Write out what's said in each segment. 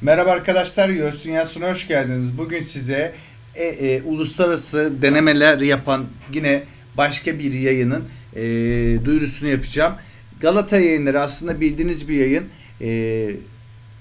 Merhaba arkadaşlar, Göğüs Dünyası'na hoş geldiniz. Bugün size e, e, uluslararası denemeler yapan yine başka bir yayının e, duyurusunu yapacağım. Galata yayınları aslında bildiğiniz bir yayın, e,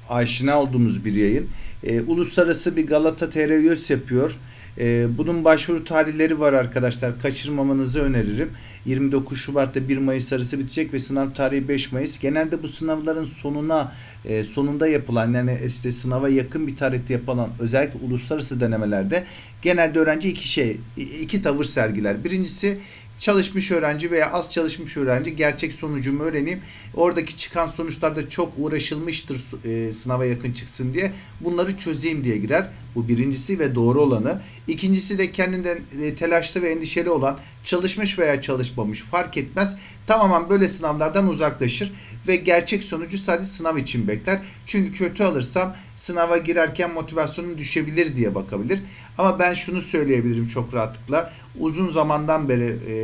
aşina olduğumuz bir yayın. E, uluslararası bir Galata TR YÖS yapıyor. E, bunun başvuru tarihleri var arkadaşlar. Kaçırmamanızı öneririm. 29 Şubat'ta 1 Mayıs arası bitecek ve sınav tarihi 5 Mayıs. Genelde bu sınavların sonuna e, sonunda yapılan yani işte sınava yakın bir tarihte yapılan özellikle uluslararası denemelerde genelde öğrenci iki şey iki tavır sergiler. Birincisi çalışmış öğrenci veya az çalışmış öğrenci gerçek sonucumu öğreneyim. Oradaki çıkan sonuçlarda çok uğraşılmıştır e, sınava yakın çıksın diye. Bunları çözeyim diye girer. Bu birincisi ve doğru olanı. İkincisi de kendinden e, telaşlı ve endişeli olan çalışmış veya çalışmamış fark etmez. Tamamen böyle sınavlardan uzaklaşır ve gerçek sonucu sadece sınav için bekler. Çünkü kötü alırsam sınava girerken motivasyonum düşebilir diye bakabilir. Ama ben şunu söyleyebilirim çok rahatlıkla. Uzun zamandan beri e,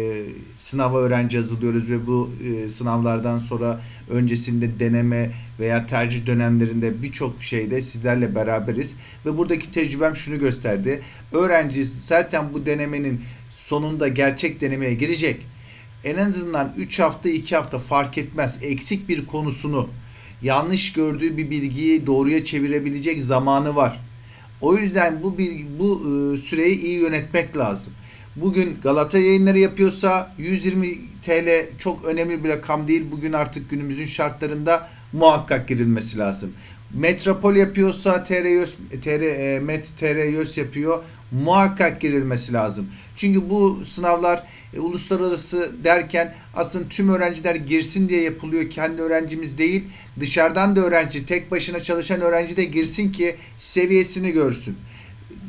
sınava öğrenci yazılıyoruz ve bu e, sınavlardan sonra öncesinde deneme veya tercih dönemlerinde birçok şeyde sizlerle beraberiz. Ve buradaki tecrübem şunu gösterdi. Öğrenci zaten bu denemenin sonunda gerçek denemeye girecek. En azından 3 hafta 2 hafta fark etmez. Eksik bir konusunu yanlış gördüğü bir bilgiyi doğruya çevirebilecek zamanı var. O yüzden bu bilgi, bu e, süreyi iyi yönetmek lazım. Bugün Galata yayınları yapıyorsa 120 TL çok önemli bir rakam değil. Bugün artık günümüzün şartlarında muhakkak girilmesi lazım. Metropol yapıyorsa TR YÖS, TR, e, Met TR YÖS yapıyor. Muhakkak girilmesi lazım. Çünkü bu sınavlar e, uluslararası derken aslında tüm öğrenciler girsin diye yapılıyor. Kendi öğrencimiz değil. Dışarıdan da öğrenci, tek başına çalışan öğrenci de girsin ki seviyesini görsün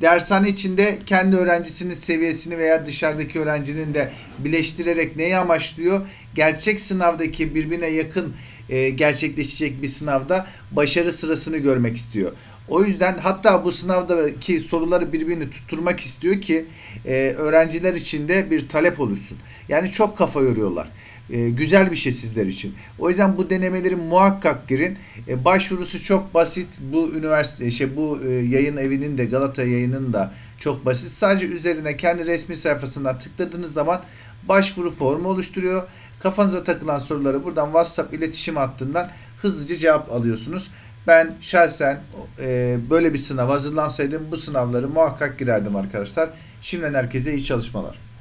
dershane içinde kendi öğrencisinin seviyesini veya dışarıdaki öğrencinin de birleştirerek neyi amaçlıyor? Gerçek sınavdaki birbirine yakın e, gerçekleşecek bir sınavda başarı sırasını görmek istiyor. O yüzden hatta bu sınavdaki soruları birbirini tutturmak istiyor ki e, öğrenciler için de bir talep oluşsun. Yani çok kafa yoruyorlar. E, güzel bir şey sizler için. O yüzden bu denemeleri muhakkak girin. E, başvurusu çok basit. Bu üniversite şey bu e, yayın evinin de Galata yayının da çok basit. Sadece üzerine kendi resmi sayfasından tıkladığınız zaman başvuru formu oluşturuyor. Kafanıza takılan soruları buradan WhatsApp iletişim hattından hızlıca cevap alıyorsunuz. Ben şahsen e, böyle bir sınav hazırlansaydım bu sınavları muhakkak girerdim arkadaşlar. Şimdiden herkese iyi çalışmalar.